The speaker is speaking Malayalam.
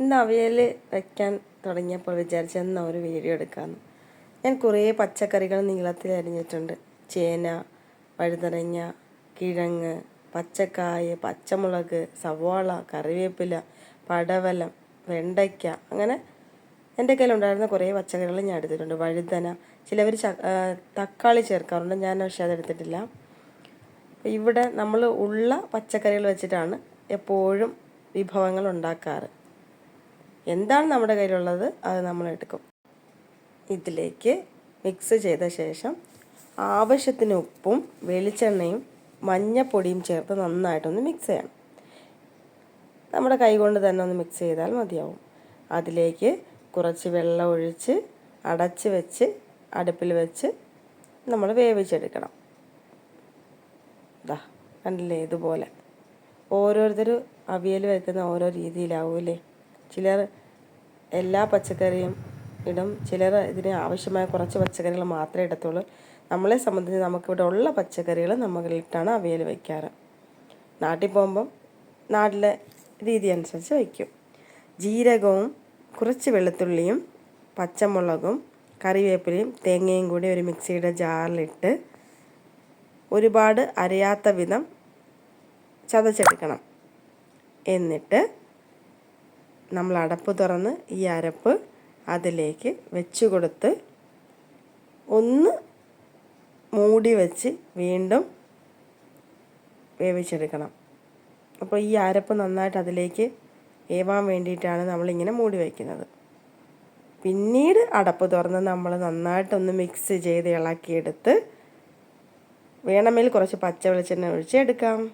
ഇന്ന് അവിയൽ വെക്കാൻ തുടങ്ങിയപ്പോൾ വിചാരിച്ചു എന്നാൽ ഒരു വീഡിയോ എടുക്കാമെന്ന് ഞാൻ കുറേ പച്ചക്കറികൾ നീളത്തിൽ അരിഞ്ഞിട്ടുണ്ട്. ചേന വഴുതനങ്ങ കിഴങ്ങ് പച്ചക്കായ പച്ചമുളക് സവാള കറിവേപ്പില പടവലം വെണ്ടയ്ക്ക അങ്ങനെ എന്റെ കയ്യിലുണ്ടായിരുന്ന കുറേ പച്ചക്കറികൾ ഞാൻ എടുത്തിട്ടുണ്ട്. വഴുതന ചിലവർ തക്കാളി ചേർക്കാറുണ്ട്. ഞാൻ പക്ഷേ അതെടുത്തിട്ടില്ല ഇവിടെ നമ്മൾ ഉള്ള പച്ചക്കറികൾ വെച്ചിട്ടാണ് എപ്പോഴും വിഭവങ്ങൾ ഉണ്ടാക്കാറ്. എന്താണ് നമ്മുടെ കയ്യിലുള്ളത് അത് നമ്മൾ എടുക്കും. ഇതിലേക്ക് മിക്സ് ചെയ്ത ശേഷം ആവശ്യത്തിന് ഉപ്പും വെളിച്ചെണ്ണയും മഞ്ഞപ്പൊടിയും ചേർത്ത് നന്നായിട്ടൊന്ന് മിക്സ് ചെയ്യണം. നമ്മുടെ കൈ കൊണ്ട് തന്നെ ഒന്ന് മിക്സ് ചെയ്താൽ മതിയാവും. അതിലേക്ക് കുറച്ച് വെള്ളം ഒഴിച്ച് അടച്ച് വെച്ച് അടുപ്പിൽ വെച്ച് നമ്മൾ വേവിച്ചെടുക്കണം. ഇതാ കണ്ടില്ലേ ഇതുപോലെ. ഓരോരുത്തർ അവിയൽ വെക്കുന്ന ഓരോ രീതിയിലാവൂലേ ചിലർ എല്ലാ പച്ചക്കറിയും ഇടും. ചിലർ ഇതിന് ആവശ്യമായ കുറച്ച് പച്ചക്കറികൾ മാത്രമേ ഇടത്തുള്ളൂ. നമ്മളെ സംബന്ധിച്ച് നമുക്കിവിടെ ഉള്ള പച്ചക്കറികൾ നമ്മളിട്ടാണ് അവയിൽ വയ്ക്കാറ്. നാട്ടിൽ പോകുമ്പം നാട്ടിലെ രീതി അനുസരിച്ച് വയ്ക്കും. ജീരകവും കുറച്ച് വെളുത്തുള്ളിയും പച്ചമുളകും കറിവേപ്പിലയും തേങ്ങയും കൂടി ഒരു മിക്സിയുടെ ജാറിലിട്ട് ഒരുപാട് അരയാത്ത വിധം ചതച്ചെടുക്കണം. എന്നിട്ട് നമ്മൾ അടപ്പ് തുറന്ന് ഈ അരപ്പ് അതിലേക്ക് വെച്ച് കൊടുത്ത് ഒന്ന് മൂടി വെച്ച് വീണ്ടും വേവിച്ചെടുക്കണം. അപ്പോൾ ഈ അരപ്പ് നന്നായിട്ട് അതിലേക്ക് വേവാൻ വേണ്ടിയിട്ടാണ് നമ്മളിങ്ങനെ മൂടി വയ്ക്കുന്നത് പിന്നീട് അടപ്പ് തുറന്ന് നമ്മൾ നന്നായിട്ടൊന്ന് മിക്സ് ചെയ്ത് ഇളക്കിയെടുത്ത് വേണമെങ്കിൽ കുറച്ച് പച്ച വെളിച്ചെണ്ണ ഒഴിച്ച് എടുക്കാം.